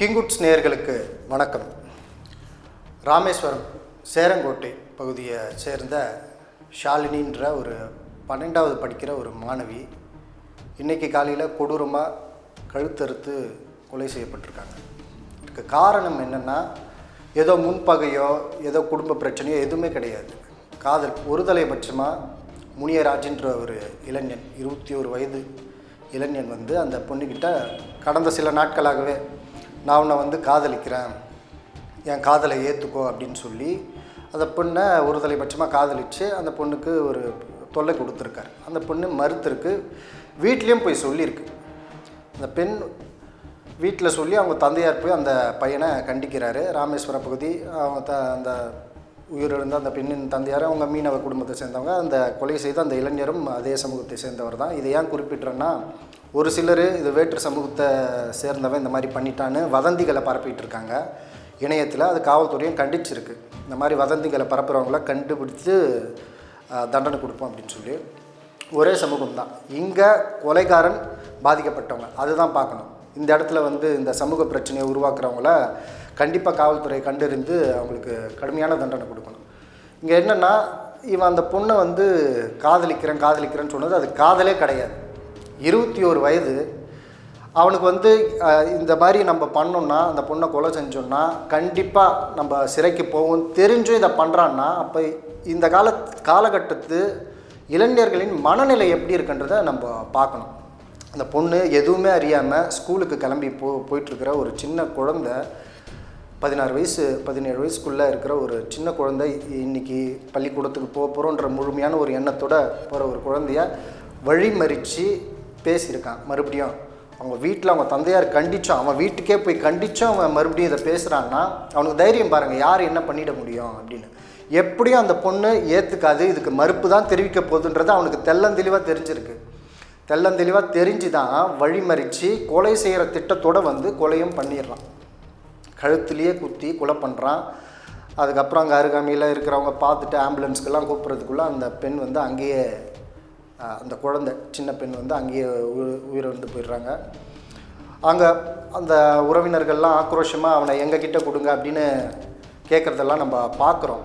கிங்குட்ஸ் நேயர்களுக்கு வணக்கம். ராமேஸ்வரம் சேரங்கோட்டை பகுதியை சேர்ந்த ஷாலினின்ற ஒரு பன்னெண்டாவது படிக்கிற ஒரு மாணவி இன்னைக்கு காலையில் கொடூரமாக கழுத்தறுத்து கொலை செய்யப்பட்டிருக்காங்க. இதுக்கு காரணம் என்னென்னா ஏதோ முன்பகையோ ஏதோ குடும்ப பிரச்சனையோ எதுவுமே கிடையாது. காதல் ஒருதலைபட்சமாக முனியராஜின்ற ஒரு இளைஞன் இருபத்தி ஒரு வயது இளைஞன் வந்து அந்த பொண்ணுக்கிட்ட கடந்த சில நாட்களாகவே நான் உன்னை வந்து காதலிக்கிறேன். என் காதலை ஏற்றுக்கோ அப்படின்னு சொல்லி அந்த பொண்ணை ஒரு தலைபட்சமாக காதலித்து அந்த பொண்ணுக்கு ஒரு தொல்லை கொடுத்துருக்காரு. அந்த பொண்ணு மறுத்திருக்கு. வீட்லேயும் போய் சொல்லியிருக்கு. அந்த பெண் வீட்டில் சொல்லி அவங்க தந்தையார் போய் அந்த பையனை கண்டிக்கிறாரு. ராமேஸ்வர பகுதி அவங்க த அந்த உயிரிழந்த அந்த பெண்ணின் தந்தையார் அவங்க மீனவ குடும்பத்தை சேர்ந்தவங்க அந்த கொலை செய்த அந்த இளைஞரும் அதே சமூகத்தை சேர்ந்தவர் தான். இதை ஏன் குறிப்பிட்றேன்னா ஒரு சிலர் இது வேற்று சமூகத்தை சேர்ந்தவன் இந்த மாதிரி பண்ணிட்டான்னு வதந்திகளை பரப்பிட்டு இருக்காங்க இணையத்தில் அது காவல்துறையும் கண்டிச்சிருக்கு. இந்த மாதிரி வதந்திகளை பரப்புகிறவங்கள கண்டுபிடித்து தண்டனை கொடுப்போம் அப்படின்னு சொல்லி. ஒரே சமூகம் தான். இங்கே கொலைகாரன் பாதிக்கப்பட்டவங்க. அதுதான் பார்க்கணும். இந்த இடத்துல வந்து இந்த சமூக பிரச்சனையை உருவாக்குறவங்கள கண்டிப்பாக காவல்துறை கண்டறிந்து அவங்களுக்கு கடுமையான தண்டனை கொடுக்கணும். இங்கே என்னென்னா இவன் அந்த பொண்ணை வந்து காதலிக்கிறேன் காதலிக்கிறேன்னு சொன்னது அது காதலே கிடையாது. இருபத்தி ஒரு வயது அவனுக்கு வந்து இந்த மாதிரி நம்ம பண்ணோம்னா அந்த பொண்ணை கொலை செஞ்சோம்னா கண்டிப்பாக நம்ம சிறைக்கு போவோம். தெரிஞ்சும் இதை பண்ணுறான்னா அப்போ இந்த கால காலகட்டத்து இளைஞர்களின் மனநிலை எப்படி இருக்குன்றத நம்ம பார்க்கணும். அந்த பொண்ணு எதுவுமே அறியாமல் ஸ்கூலுக்கு கிளம்பி போ போயிட்டுருக்கிற ஒரு சின்ன குழந்த பதினாறு வயசு பதினேழு வயசுக்குள்ளே இருக்கிற ஒரு சின்ன குழந்தை இன்னைக்கு பள்ளிக்கூடத்துக்கு போக போகிறோன்ற முழுமையான ஒரு எண்ணத்தோட போகிற ஒரு குழந்தைய வழிமறித்து பேசியிருக்கான். மறுபடியும் அவங்க வீட்டில் அவங்க தந்தையார் கண்டித்தோம் அவன் வீட்டுக்கே போய் கண்டித்தோம் அவன் மறுபடியும் இதை பேசுகிறான்னா அவனுக்கு தைரியம் பாருங்கள் யார் என்ன பண்ணிட முடியும் அப்படின்னு. எப்படியும் அந்த பொண்ணு ஏற்றுக்காது இதுக்கு மறுப்பு தான் தெரிவிக்க போகுதுன்றது அவனுக்கு தெள்ளந்தெளிவாக தெரிஞ்சிருக்கு. தெள்ளந்தெளிவாக தெரிஞ்சு தான் வழிமறித்து கொலை செய்கிற திட்டத்தோட வந்து கொலையும் பண்ணிடுறான். கழுத்துலேயே குத்தி கொலை பண்ணுறான் அதுக்கப்புறம் அங்கே அருகாமையில் இருக்கிறவங்க பார்த்துட்டு ஆம்புலன்ஸ்க்கெல்லாம் கூப்பிட்றதுக்குள்ளே அந்த பெண் வந்து அங்கேயே அந்த குழந்தை சின்ன பெண் வந்து அங்கேயே உயிர் உயிரிழந்து போயிடுறாங்க. அங்கே அந்த உறவினர்கள்லாம் ஆக்ரோஷமாக அவனை எங்ககிட்ட கொடுங்க அப்படின்னு கேட்குறதெல்லாம் நம்ம பார்க்குறோம்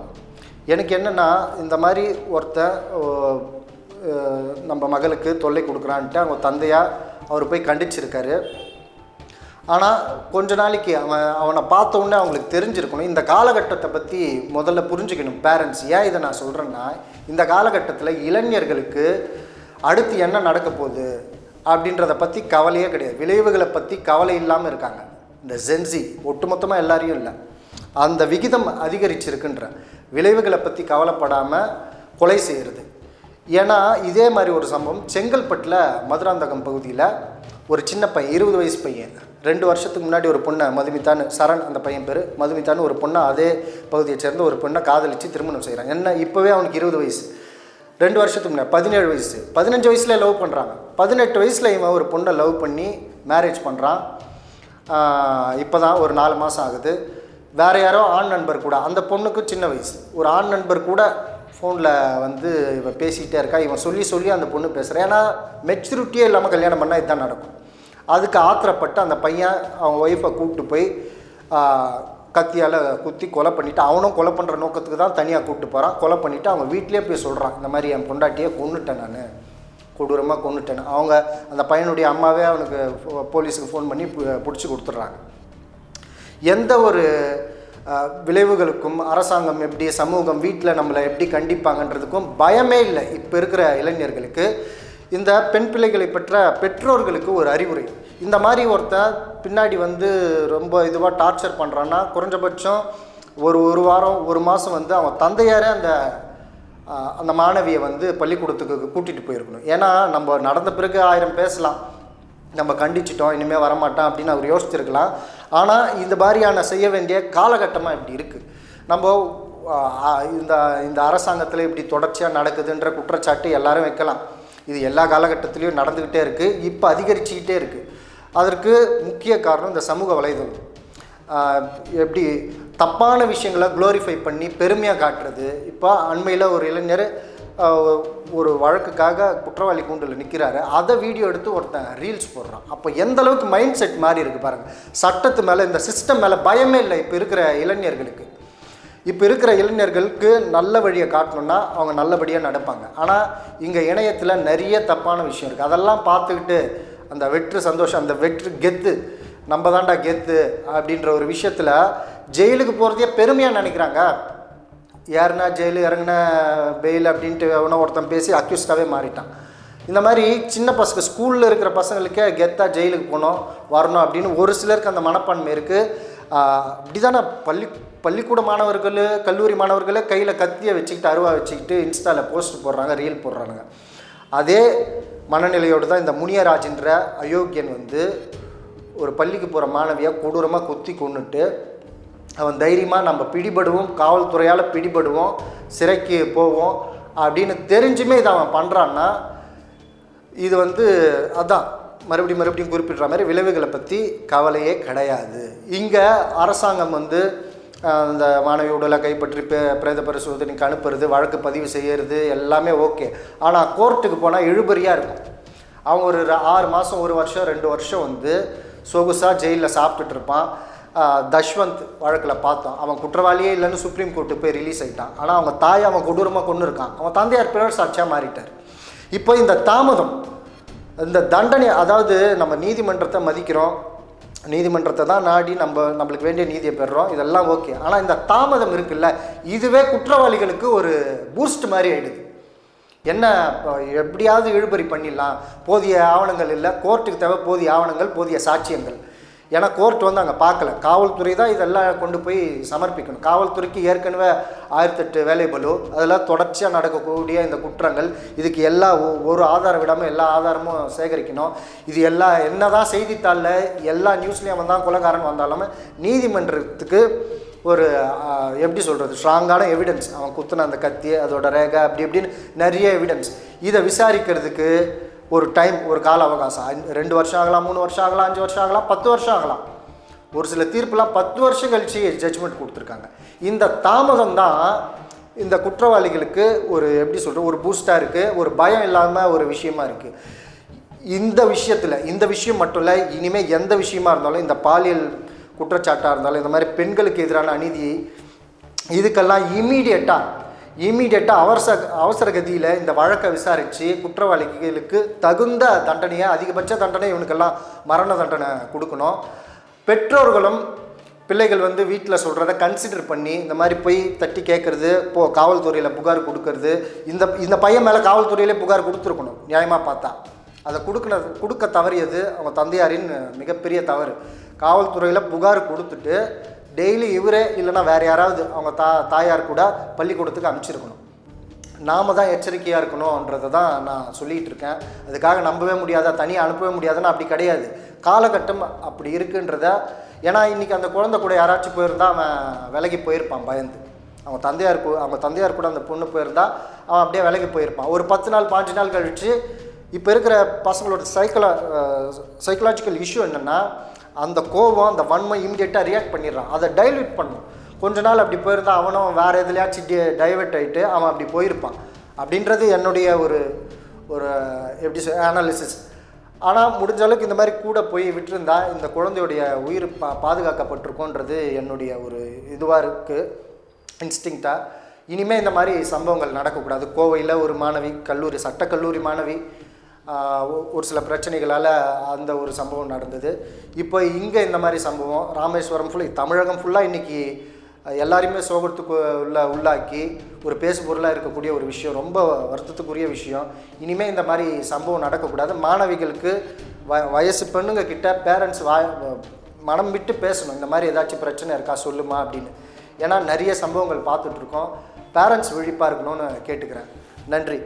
எனக்கு என்னென்னா இந்த மாதிரி ஒருத்தன் நம்ம மகளுக்கு தொல்லை கொடுக்குறான்ட்டு அவங்க தந்தையாக அவர் போய் கண்டிச்சிருக்காரு. ஆனால் கொஞ்ச நாளைக்கு அவன் அவனை பார்த்த உடனே அவங்களுக்கு தெரிஞ்சிருக்கணும். இந்த காலகட்டத்தை பற்றி முதல்ல புரிஞ்சுக்கணும் பேரண்ட்ஸ் ஏன் இதை நான் சொல்கிறேன்னா இந்த காலகட்டத்தில் இளைஞர்களுக்கு அடுத்து என்ன நடக்க போகுது அப்படின்றத பற்றி கவலையே கிடையாது. விளைவுகளை பற்றி கவலை இல்லாமல் இருக்காங்க. இந்த ஜென்சி ஒட்டுமொத்தமாக எல்லாரையும் இல்லை. அந்த விகிதம் அதிகரிச்சிருக்குன்ற விளைவுகளை பற்றி கவலைப்படாமல் கொலை செய்கிறது ஏன்னா இதே மாதிரி ஒரு சம்பவம் செங்கல்பட்டில் மதுராந்தகம் பகுதியில் ஒரு சின்ன பையன் இருபது வயசு பையன். ரெண்டு வருஷத்துக்கு முன்னாடி ஒரு பொண்ணை மதுமிதான்னு சரண் அந்த பையன் பேர். மதுமிதான்னு ஒரு பொண்ணை அதே பகுதியை சேர்ந்த ஒரு பொண்ணை காதலித்து திருமணம் செய்கிறாங்க என்ன இப்போவே அவனுக்கு இருபது வயசு. ரெண்டு வருஷத்துக்கு முன்னாடி பதினேழு வயசு. பதினஞ்சு வயசுல லவ் பண்ணுறாங்க பதினெட்டு வயசில் இவன் ஒரு பொண்ணை லவ் பண்ணி மேரேஜ் பண்ணுறான் இப்போ தான் ஒரு நாலு மாதம் ஆகுது. வேறு யாரோ ஆண் நண்பர் கூட அந்த பொண்ணுக்கு சின்ன வயசு. ஒரு ஆண் நண்பர் கூட ஃபோனில் வந்து இவன் பேசிக்கிட்டே இருக்கா. இவன் சொல்லி சொல்லி அந்த பொண்ணு பேசுகிறேன் ஏன்னா மெச்சூரிட்டியே இல்லாமல் கல்யாணம் பண்ணால் இதுதான் நடக்கும். அதுக்கு ஆத்திரப்பட்டு அந்த பையன் அவன் ஒய்ஃபை கூப்பிட்டு போய் கத்தியால் குத்தி கொலை பண்ணிவிட்டு அவனும் கொலை பண்ணுற நோக்கத்துக்கு தான் தனியாக கூப்பிட்டு போகிறான் கொலை பண்ணிவிட்டு அவங்க வீட்டிலே போய் சொல்கிறான் இந்த மாதிரி என் பொண்டாட்டியே கொண்டுட்டேன் நான். கொடூரமாக கொண்டுட்டேன் அவங்க அந்த பையனுடைய அம்மாவே அவனுக்கு போலீஸுக்கு ஃபோன் பண்ணி பிடிச்சி கொடுத்துட்றாங்க. எந்த ஒரு விளைவுகளுக்கும் அரசாங்கம் எப்படி சமூகம் வீட்டில் நம்மளை எப்படி கண்டிப்பாங்கன்றதுக்கும் பயமே இல்லை. இப்போ இருக்கிற இளைஞர்களுக்கு இந்த பெண் பிள்ளைகளை பெற்ற பெற்றோர்களுக்கு ஒரு அறிவுரை. இந்த மாதிரி ஒருத்தன் பின்னாடி வந்து ரொம்ப இதுவாக டார்ச்சர் பண்ணுறான்னா குறைஞ்சபட்சம் ஒரு ஒரு வாரம் ஒரு மாதம் வந்து அவன் தந்தையாரே அந்த அந்த மாணவியை வந்து பள்ளிக்கூடத்துக்கு கூட்டிகிட்டு போயிருக்கணும். ஏன்னா நம்ம நடந்த பிறகு ஆயிரம் பேசலாம். நம்ம கண்டிச்சிட்டோம் இனிமேல் வரமாட்டான் அப்படின்னு அவர் யோசிச்சிருக்கலாம். ஆனால் இந்த மாதிரியான செய்ய வேண்டிய காலகட்டமாக இப்படி இருக்குது நம்ம இந்த இந்த அரசாங்கத்தில் இப்படி தொடர்ச்சியாக நடக்குதுன்ற குற்றச்சாட்டு எல்லாரும் வைக்கலாம். இது எல்லா காலகட்டத்திலையும் நடந்துக்கிட்டே இருக்குது இப்போ அதிகரிச்சுக்கிட்டே இருக்குது அதற்கு முக்கிய காரணம் இந்த சமூக வலைதளம். எப்படி தப்பான விஷயங்களை க்ளோரிஃபை பண்ணி பெருமையாக காட்டுறது. இப்போ அண்மையில் ஒரு இளைஞர் ஒரு வழக்குக்காக குற்றவாளி கூண்டில் நிற்கிறாரு அதை வீடியோ எடுத்து ஒருத்தன் ரீல்ஸ் போடுறான். அப்போ எந்த அளவுக்கு மைண்ட் செட் மாறி இருக்கு பாருங்கள் சட்டத்து மேலே இந்த சிஸ்டம் மேலே பயமே இல்லை இப்போ இருக்கிற இளைஞர்களுக்கு. இப்போ இருக்கிற இளைஞர்களுக்கு நல்ல வழியை காட்டணுன்னா அவங்க நல்லபடியாக நடப்பாங்க. ஆனால் இங்கே இணையத்தில் நிறைய தப்பான விஷயம் இருக்குது அதெல்லாம் பார்த்துக்கிட்டு அந்த வெற்று சந்தோஷம் அந்த வெற்று கெத்து நம்ம தாண்டா கெத்து அப்படின்ற ஒரு விஷயத்தில் ஜெயிலுக்கு போகிறதையே பெருமையாக நினைக்கிறாங்க. யாருன்னா ஜெயிலு இறங்குன பெயில் அப்படின்ட்டு அவனை ஒருத்தன் பேசி அக்யூஸ்டாகவே மாறிட்டான். இந்த மாதிரி சின்ன பசங்க ஸ்கூலில் இருக்கிற பசங்களுக்கே கெத்தாக ஜெயிலுக்கு போகணும் வரணும் அப்படின்னு ஒரு சிலருக்கு அந்த மனப்பான்மை இருக்குது இப்படி தானே பள்ளி பள்ளிக்கூட மாணவர்கள் கல்லூரி மாணவர்களே கையில் கத்தியை வச்சுக்கிட்டு அருவா வச்சுக்கிட்டு இன்ஸ்டாவில் போஸ்ட் போடுறாங்க ரீல் போடுறாங்க அதே மனநிலையோடு தான் இந்த முனியராஜின்ற அயோக்கியன் வந்து ஒரு பள்ளிக்கு போகிற மாணவியை கொடூரமாக குத்தி கொண்டுட்டு அவன் தைரியமாக நம்ம பிடிபடுவோம் காவல்துறையால் பிடிபடுவோம் சிறைக்கு போவோம் அப்படின்னு தெரிஞ்சுமே இதை அவன் பண்ணுறான்னா இது வந்து அதான் மறுபடியும் மறுபடியும் குறிப்பிடுற மாதிரி விளைவுகளை பற்றி கவலையே கிடையாது. இங்கே அரசாங்கம் வந்து அந்த மாணவி உடலை கைப்பற்றி பே பிரேத பரிசோதனைக்கு அனுப்புறது வழக்கு பதிவு செய்யறது எல்லாமே ஓகே. ஆனால் கோர்ட்டுக்கு போனால் இழுபறியாக இருக்கும். அவன் ஒரு ர- ஆறு மாதம் ஒரு வருஷம் ரெண்டு வருஷம் வந்து சொகுசாக ஜெயிலில் சாப்பிட்டுட்டு இருப்பான். தஷ்வந்த் வழக்கில் பார்த்தோம். அவன் குற்றவாளியே இல்லைன்னு சுப்ரீம் கோர்ட்டு போய் ரிலீஸ் ஆயிட்டான். ஆனால் அவங்க தாய் அவன் கொடூரமாக கொண்டு இருக்கான். அவன் தந்தையார் பிறர் சாட்சியாக மாறிட்டார். இப்போ இந்த தாமதம் இந்த தண்டனை அதாவது நம்ம நீதிமன்றத்தை மதிக்கிறோம். நீதிமன்றத்தை தான் நாடி நம்ம நம்மளுக்கு வேண்டிய நீதியை பெறுறோம் இதெல்லாம் ஓகே. ஆனால் இந்த தாமதம் இருக்குல்ல இதுவே குற்றவாளிகளுக்கு ஒரு பூஸ்ட் மாதிரி ஆயிடுது. என்ன இப்போ எப்படியாவது இழுபறி பண்ணிடலாம். போதிய ஆவணங்கள் இல்லை. கோர்ட்டுக்கு தேவை போதிய ஆவணங்கள் போதிய சாட்சியங்கள். ஏன்னா கோர்ட் வந்து அங்கே பார்க்கல. காவல்துறை தான் இதெல்லாம் கொண்டு போய் சமர்ப்பிக்கணும். காவல்துறைக்கு ஏற்கனவே ஆயிரத்தெட்டு வேலை பலு அதெல்லாம் தொடர்ச்சியாக நடக்கக்கூடிய இந்த குற்றங்கள் இதுக்கு எல்லா ஒ- ஒரு ஆதாரம் விடாமல் எல்லா ஆதாரமும் சேகரிக்கணும். இது எல்லா என்ன தான் செய்தித்தாளில் எல்லா நியூஸ்லேயும் அவன் தான் வந்தாலும் வந்தாலுமே நீதிமன்றத்துக்கு ஒரு எப்படி சொல்கிறது ஸ்ட்ராங்கான எவிடன்ஸ் அவன் குத்துன அந்த கத்தி அதோட ரேகை அப்படி இப்படின்னு நிறைய எவிடன்ஸ் இதை விசாரிக்கிறதுக்கு ஒரு டைம் ஒரு கால அவகாசம் ரெண்டு வருஷம் ஆகலாம் மூணு வருஷம் ஆகலாம் அஞ்சு வருஷம் ஆகலாம் பத்து வருஷம் ஆகலாம். ஒரு சில தீர்ப்புலாம் பத்து வருஷம் கழிச்சு ஜட்ஜ்மெண்ட் கொடுத்துருக்காங்க. இந்த தாமதம் தான் இந்த குற்றவாளிகளுக்கு ஒரு எப்படி சொல்கிறது ஒரு பூஸ்டாக இருக்குது ஒரு பயம் இல்லாமல் ஒரு விஷயமா இருக்குது இந்த விஷயத்தில் இந்த விஷயம் மட்டும் இல்லை இனிமேல் எந்த விஷயமா இருந்தாலும் இந்த பாலியல் குற்றச்சாட்டாக இருந்தாலும் இந்த மாதிரி பெண்களுக்கு எதிரான அநீதி இதுக்கெல்லாம் இமீடியட்டாக இமீடியட்டாக அவசர அவசர கதியில் இந்த வழக்கை விசாரித்து குற்றவாளிகளுக்கு தகுந்த தண்டனையை அதிகபட்ச தண்டனை இவனுக்கெல்லாம் மரண தண்டனை கொடுக்கணும். பெற்றோர்களும் பிள்ளைகள் வந்து வீட்டில் சொல்கிறத கன்சிடர் பண்ணி இந்த மாதிரி போய் தட்டி கேட்குறது போ காவல்துறையில் புகார் கொடுக்கறது இந்த இந்த பையன் மேலே காவல்துறையிலே புகார் கொடுத்துருக்கணும் நியாயமாக பார்த்தா. அதை கொடுக்கறது கொடுக்க தவறியது அவங்க தந்தையாரின் மிகப்பெரிய தவறு. காவல்துறையில் புகார் கொடுத்துட்டு டெய்லி இவரே இல்லைன்னா வேறு யாராவது அவங்க தா தாயார் கூட பள்ளிக்கூடத்துக்கு அனுப்பிச்சிருக்கணும். நாம தான் எச்சரிக்கையாக இருக்கணுன்றத தான் நான் சொல்லிகிட்டு இருக்கேன். அதுக்காக நம்பவே முடியாதா தனியாக அனுப்பவே முடியாதுன்னு அப்படி கிடையாது. காலகட்டம் அப்படி இருக்குன்றத ஏன்னா இன்றைக்கி அந்த குழந்தை கூட யாராச்சும் போயிருந்தா அவன் விலகி போயிருப்பான் பயந்து. அவங்க தந்தையார் கூ- அவங்க தந்தையார் கூட அந்த பொண்ணு போயிருந்தா அவன் அப்படியே விலகி போயிருப்பான். ஒரு பத்து நாள் பாஞ்சு நாள் கழித்து இப்போ இருக்கிற பசங்களோட சைக்கலா சைக்கலாஜிக்கல் இஷ்யூ என்னென்னா அந்த கோபம் அந்த வன்மை இமிடியேட்டாக ரியாக்ட் பண்ணிடுறான். அதை டைல்யூட் பண்ணும். கொஞ்ச நாள் அப்படி போயிருந்தா அவனும் வேறு எதுலையாச்சும் டி டைவெர்ட் ஆகிட்டு அவன் அப்படி போயிருப்பான். அப்படின்றது என்னுடைய ஒரு ஒரு எப்படி சொல் அனாலிசிஸ் ஆனால் முடிஞ்ச அளவுக்கு இந்த மாதிரி கூட போய் விட்டுருந்தா இந்த குழந்தையுடைய உயிர் பா பாதுகாக்கப்பட்டிருக்கோன்றது என்னுடைய ஒரு இதுவாக இருக்குது இன்ஸ்டிங்டாக இனிமேல் இந்த மாதிரி சம்பவங்கள் நடக்கக்கூடாது. கோவையில் ஒரு மாணவி கல்லூரி சட்டக்கல்லூரி மாணவி ஒரு சில பிரச்சனைகளால் அந்த ஒரு சம்பவம் நடந்தது. இப்போ இங்கே இந்த மாதிரி சம்பவம் ராமேஸ்வரம் ஃபுல்லாக தமிழகம் ஃபுல்லாக இன்றைக்கி எல்லாரையுமே சோகத்துக்கு உள்ள உள்ளாக்கி ஒரு பேசு பொருளாக இருக்கக்கூடிய ஒரு விஷயம் ரொம்ப வருத்தத்துக்குரிய விஷயம். இனிமேல் இந்த மாதிரி சம்பவம் நடக்கக்கூடாது. மாணவிகளுக்கு வ வயசு பெண்ணுங்க கிட்ட பேரண்ட்ஸ் வா மனம் விட்டு பேசணும். இந்த மாதிரி ஏதாச்சும் பிரச்சனை இருக்கா சொல்லுமா அப்படின்னு. ஏன்னா நிறைய சம்பவங்கள் பார்த்துட்ருக்கோம் பேரண்ட்ஸ் விழிப்பாக இருக்கணும்னு கேட்டுக்கிறேன். நன்றி.